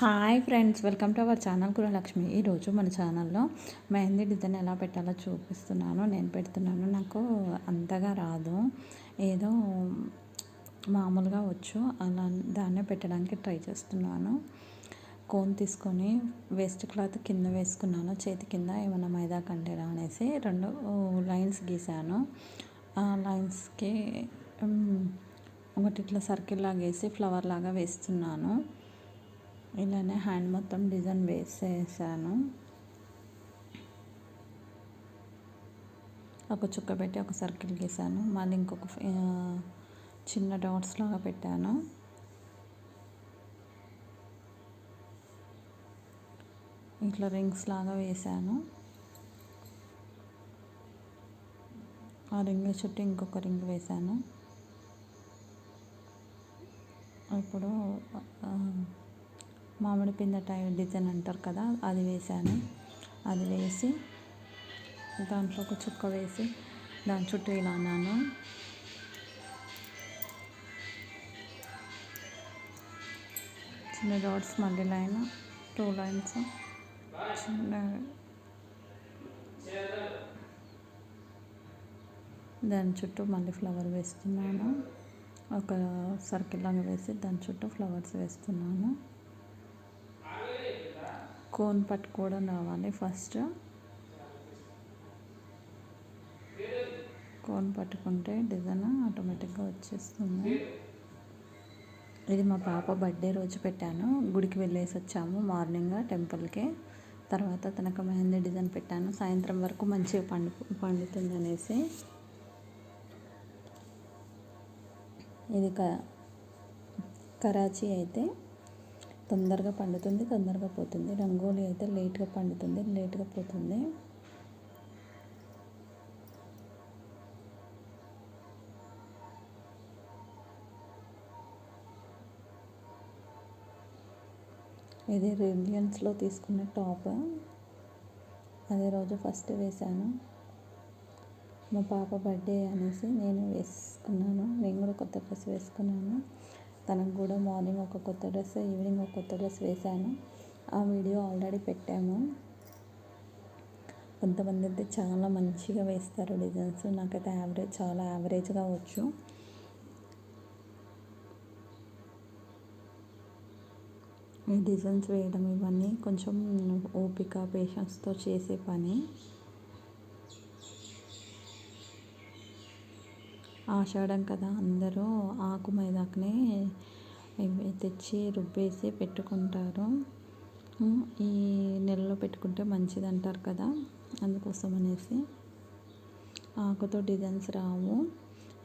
Hi friends welcome to our channel Kulalakshmi. ఈరోజు మన ఛానల్లో మెహందీ డిజైన్ ఎలా పెట్టాలో చూపిస్తున్నాను. నేను పెడుతున్నాను. నాకు అంతగా రాదు. ఏదో మామూలుగా వచ్చు. అలా దాన్నే పెట్టడానికి ట్రై చేస్తున్నాను. కోన్ తీసుకొని వేస్ట్ క్లాత్ కింద వేసుకున్నాను. చేతి కింద ఏమైనా మైదా కంటేరా అనేసి రెండు లైన్స్ గీసాను. ఆ లైన్స్కి ఒకటి ఇట్లా సర్కిల్ లాగా వేసి ఫ్లవర్ లాగా వేస్తున్నాను. ఇలానే హ్యాండ్ మొత్తం డిజైన్ వేసేసాను ఒక చుక్క పెట్టి ఒక సర్కిల్ గీసాను. మళ్ళీ ఇంకొక చిన్న డాట్స్ లాగా పెట్టాను. ఇట్లా రింగ్స్ లాగా వేసాను ఆ రింగ్ చుట్టూ ఇంకొక రింగ్ వేసాను ఇప్పుడు మామిడి పింద టైప్ డిజైన్ అంటారు కదా అది వేసాను అది వేసి దాంట్లో ఒక చుక్క వేసి దాని చుట్టూ ఇలా అన్నాను. చిన్న డాట్స్ మళ్ళీ లైన్ టూ లైన్స్ చిన్న దాని చుట్టూ మళ్ళీ ఫ్లవర్ వేస్తున్నాను. ఒక సర్కిల్ లాగా వేసి దాని చుట్టూ ఫ్లవర్స్ వేస్తున్నాను. కోన్ పట్టుకోవడం రావాలి ఫస్ట్ కోన్ పట్టుకుంటే డిజైన్ ఆటోమేటిక్గా వచ్చేస్తుంది. ఇది మా పాప బర్త్డే రోజు పెట్టాను. గుడికి వెళ్ళేసి వచ్చాము మార్నింగ్ టెంపుల్కి తర్వాత తనకు మెహందీ డిజైన్ పెట్టాను. సాయంత్రం వరకు మంచిగా పండు పండుతుంది అనేసి. ఇది క కరాచీ అయితే. తొందరగా పండుతుంది తొందరగా పోతుంది. రంగోలీ అయితే లేట్గా పండుతుంది లేట్గా పోతుంది. ఇది రిలియన్స్లో తీసుకున్న టాప్. అదే రోజు ఫస్ట్ వేశాను. మా పాప బర్త్డే అనేసి నేను వేసుకున్నాను. నేను కూడా కొత్త డ్రెస్ వేసుకున్నాను. తనకు కూడా మార్నింగ్ ఒక కొత్త డ్రెస్ ఈవినింగ్ ఒక కొత్త డ్రెస్ వేశాను. ఆ వీడియో ఆల్రెడీ పెట్టాము. కొంతమంది అయితే చాలా మంచిగా వేస్తారు డిజైన్స్. నాకైతే యావరేజ్ చాలా యావరేజ్గా వచ్చు. ఈ డిజైన్స్ వేయడం ఇవన్నీ కొంచెం ఓపిక పేషెన్స్తో చేసే పని. ఆషాఢం కదా అందరూ ఆకు మైదాకునే తెచ్చి రుబ్బేసి పెట్టుకుంటారు. ఈ నెలలో పెట్టుకుంటే మంచిది అంటారు కదా అందుకోసం అనేసి. ఆకుతో డిజైన్స్ రావు.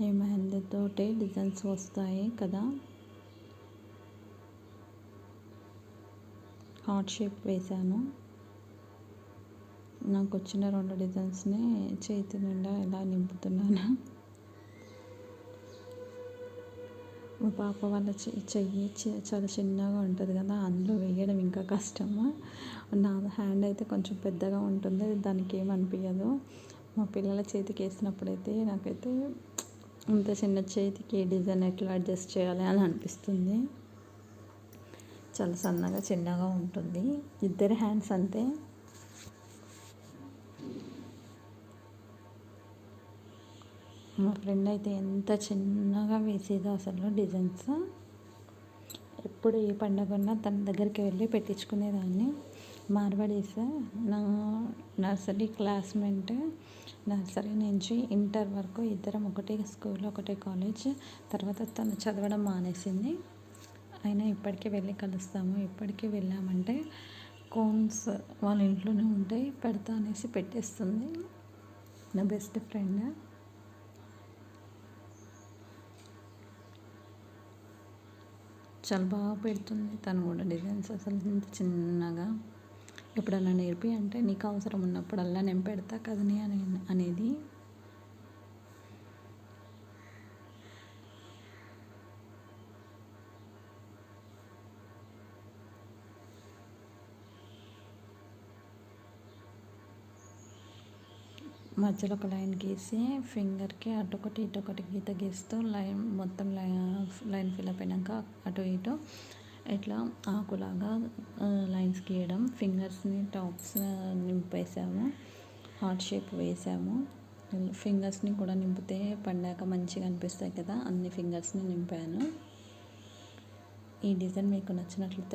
ఈ మెహందీతోటే డిజైన్స్ వస్తాయి కదా. హార్ట్ షేప్ వేశాను. నాకు వచ్చిన రెండు డిజైన్స్ని చేతి నిండా ఇలా నింపుతున్నాను. మా పాప వాళ్ళ చెయ్యి చాలా చిన్నగా ఉంటుంది కదా అందులో వేయడం ఇంకా కష్టము. నా హ్యాండ్ అయితే కొంచెం పెద్దగా ఉంటుంది దానికి ఏమనిపించదు మా పిల్లల చేతికి వేసినప్పుడైతే నాకైతే ఇంత చిన్న చేతికి డిజైన్ ఎట్లా అడ్జస్ట్ చేయాలి అని అనిపిస్తుంది. చాలా సన్నగా చిన్నగా ఉంటుంది. ఇద్దరి హ్యాండ్స్ అంతే. మా ఫ్రెండ్ అయితే ఎంత చిన్నగా వేసేదో అసలు డిజైన్స్. ఎప్పుడు ఏ పండగ ఉన్నా తన దగ్గరికి వెళ్ళి పెట్టించుకునేదాన్ని. మార్వాడీస్? నా నర్సరీ క్లాస్మేట్ నర్సరీ నుంచి ఇంటర్ వరకు ఇద్దరం ఒకటే స్కూల్ ఒకటే కాలేజ్. తర్వాత తను చదవడం మానేసింది. అయినా ఇప్పటికీ వెళ్ళి కలుస్తాము. ఇప్పటికీ వెళ్ళామంటే కోన్స్ వాళ్ళ ఇంట్లోనే ఉంటాయి పెడతా అనేసి పెట్టేస్తుంది. నా బెస్ట్ ఫ్రెండ్. చాలా బాగా పెడుతుంది తను కూడా డిజైన్స్ అసలు ఇంత చిన్నగా. ఎప్పుడన్నా నేర్పి అంటే నీకు అవసరం ఉన్నప్పుడల్లా నేను పెడతా కదని అని అనేది మధ్యలో ఒక లైన్ గీసి ఫింగర్కి అటు ఒకటి ఇటు ఒకటి గీత గీస్తూ లైన్ మొత్తం లైన్ లైన్ ఫిల్అప్ అయినాక అటు ఇటు ఇట్లా ఆకులాగా లైన్స్ గీయడం. ఫింగర్స్ని టాప్స్ నింపేసాము. హార్ట్ షేప్ వేసాము. ఫింగర్స్ని కూడా నింపితే పండాక మంచిగా అనిపిస్తాయి కదా అన్ని ఫింగర్స్ని నింపాను. ఈ డిజైన్ మీకు నచ్చినట్లయితే